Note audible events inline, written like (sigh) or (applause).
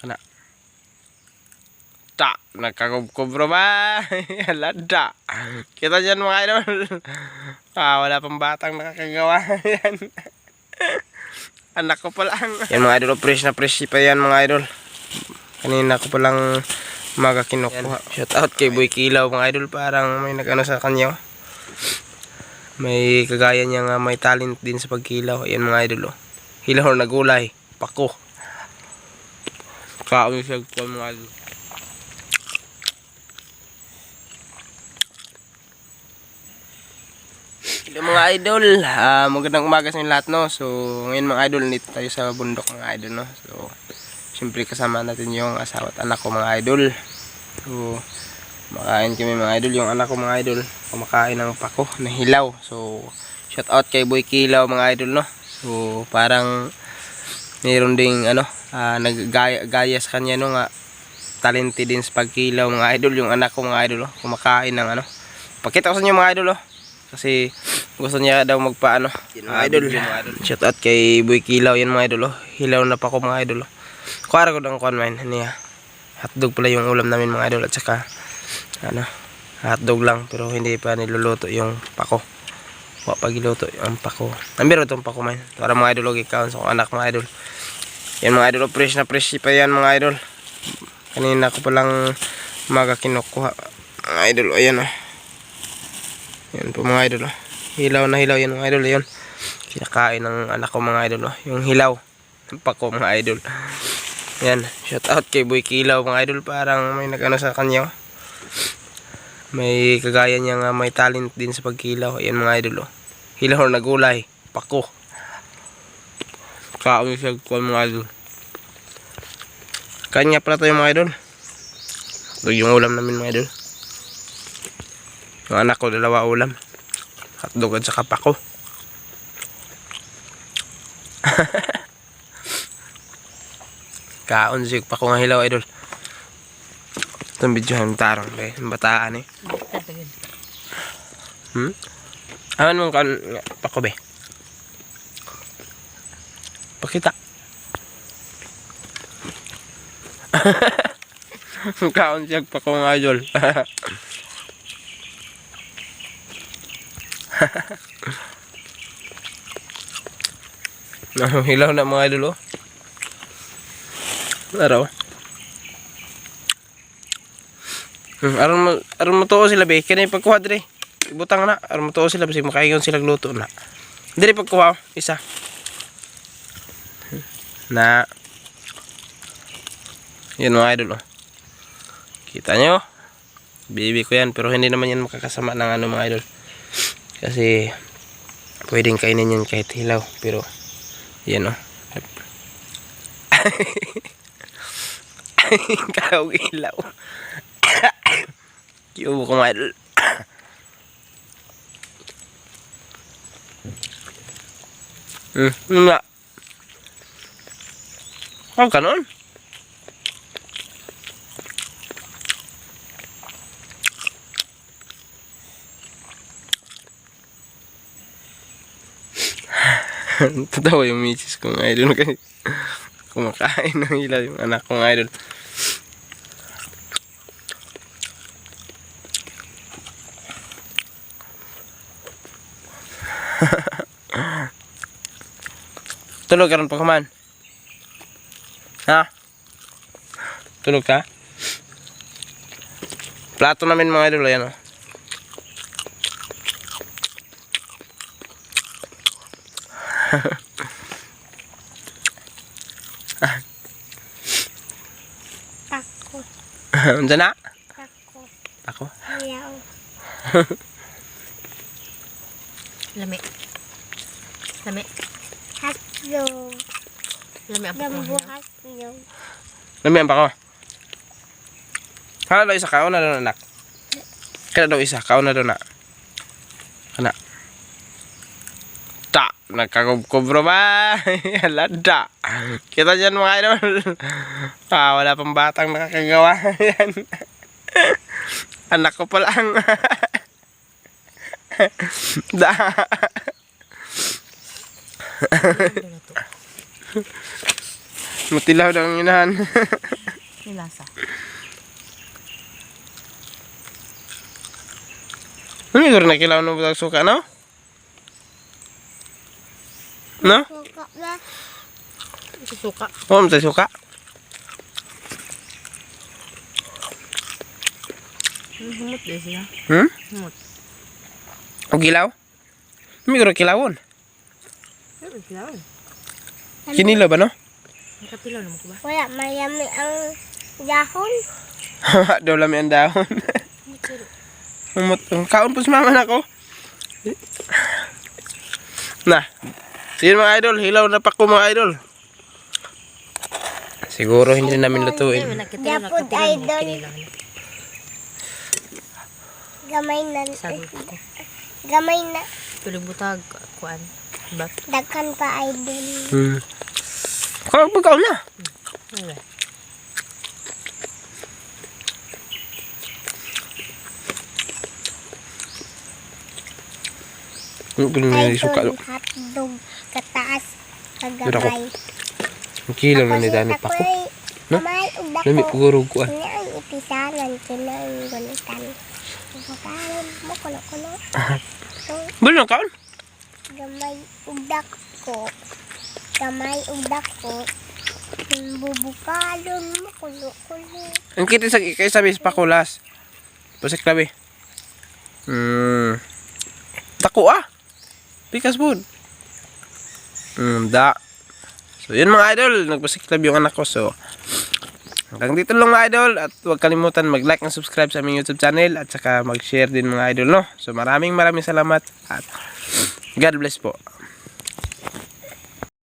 Kana. Da, nagkakubkubro ba? Lada. Kita dyan mga idol. Ah, wala pang batang nakakagawa yan. Anak ko pa lang. (laughs) Yan mga idol, fresh na fresh pa yan mga idol. Kanina ko pa lang maga kinukuha. Shout out kay Boy Kilaw mga idol. Parang may nagano sa kanya. May kagaya niya nga may talent din sa pagkilaw. Ayan mga idol. Oh. Hilaw na gulay. Pako. Kaon siya ko mga idol. Hello mga idol, Ah, magandang umaga sa inyo lahat no. So, ngayon mga idol, nito tayo sa bundok mga idol no. So, siyempre kasama natin yung asawa at anak ko mga idol. So, makain kami mga idol, yung anak ko mga idol, kumakain ng pako na hilaw. So, shout out kay Boy Kilaw mga idol no. So, parang mayroon ding ano, ah, naggaya gaya sa kanya no nga talented din sa pagkilaw mga idol, yung anak ko mga idol oh, kumakain ng ano. Pakita ko sa inyo mga idol oh. Kasi gusto niya daw magpaano. Mga idol. Shout out kay Boy Kilaw yan mga idol. Oh. Hilaw na pa ko mga idol. Oh. Kuwara ko ng kuwan man. Niya. Hotdog pala yung ulam namin mga idol. At saka ano, hotdog lang. Pero hindi pa niluluto yung pako. Wa pa giluto yung pako. Nambiro itong pako man. Para mga idol. Kaon sa akong anak mga idol. Yan mga idol. oh, Fresh na fresh pa yan mga idol. Kanina ko palang maga kinukuha. Mga idol. Ayan oh. Yan po mga idol. oh. Hilaw na hilaw yan mga idol. Yan. Kinakain ng anak ko mga idol. oh. Yung hilaw. Ng pako mga idol. Yan. Shout out kay Boy Kilaw mga idol. Parang may nagano sa kanya. oh. May kagaya niya nga may talent din sa pagkilaw. Yan mga idol. oh. Hilaw na gulay. Pako. Kaon siya ko mga idol. Kanya pala tayo mga idol. Ito yung ulam namin mga idol. Yung anak ko, dalawa ulam. Hotdog at saka pako. (laughs) Kaon siya pako nga hilaw, idol. Itong video ng tarong, be. Bataan eh. Hmm? Awan mong kaon nga, pako, be. Pakita. (laughs) kaon siya pako nga, idol. (laughs) Hilaw na mga idol oh. Araw. Hmm, aron mo aron mo tuo sila be. Kani pagkuha dire. Ibutang na aron mo tuo sila kasi makaingon sila luto na. Dire pagkuha isa. Na Yan mga idol oh. Kita nyo? Bibi ko yan pero hindi naman yan makakasama ng ano mga idol. Kasi pwedeng kainin yan kahit hilaw pero yan oh. (laughs) Kawag ilaw. Ko mga idol. Hmm, nga. Oh, kanon. (laughs) Tatawa yung misis kong idol kasi kumakain ng ilaw yung anak kong idol. (laughs) Tulog ka rin pa kuman. Ha? Tulog ka? Plato namin mga idol, ayan o. Tako, Unsa na? tako, Ako? ayaw. Lami. Lami. Haslog. Lami ang Gambo pagkuhan. haslog. Lamihan pa ko. Kala daw isa kaon na daw anak. Kala daw isa kaon na daw na. Kana. Ta, nagkakubkubro ba? (laughs) Lada. Kita dyan mga idol. (laughs) Ah, wala pang batang nakakagawa (laughs) yan. Anak ko pa lang. (laughs) da. Matilaw daw ang inahan. Yung lasa. Ano yung nakilaw ng butang suka, no? No? Suka na. Susuka. Oo, matay suka. Humot din sila. Hmm? Humot. O gilaw? May kilawon. Ano kilaw? Kinilo ba, no? Nakapilaw naman ko ba? Wala, mayami ang dahon. daw lami ang dahon. Umot, kaon po si mama na ko. Na. Sige mga idol, hilaw na pa ko mga idol. Siguro hindi namin lutuin. mo idol. Gamay na. Sabi ko. Gamay na. Tuloy butag, kuan. Ba? Dagkan pa idol. Hmm. Kau pagkaw na. Ano ba? Ano pa naman yung suka? Idol, hotdog, kataas, kagamay. Ang kilo na ni Dani pa ko. No? Kamay, ugda Lami ko. ko. Kina ang ipisanan, kina ang gulitan. Pagkakalon mo, kulo-kulo. Na kaon? gamay, ugdak ko. Gamay, ugdak ko. Bubukalon mo, kulo-kulo. Ang kiti sa kay sabi sa pakulas. Pasik labi. Hmm. Dako ah. Pikas food. Hmm, da. So, yun mga idol. Nagpasik labi yung anak ko. So, hanggang dito lang mga idol. At huwag kalimutan mag-like and subscribe sa aming YouTube channel. At saka mag-share din mga idol, no? So, maraming maraming salamat. At God bless po.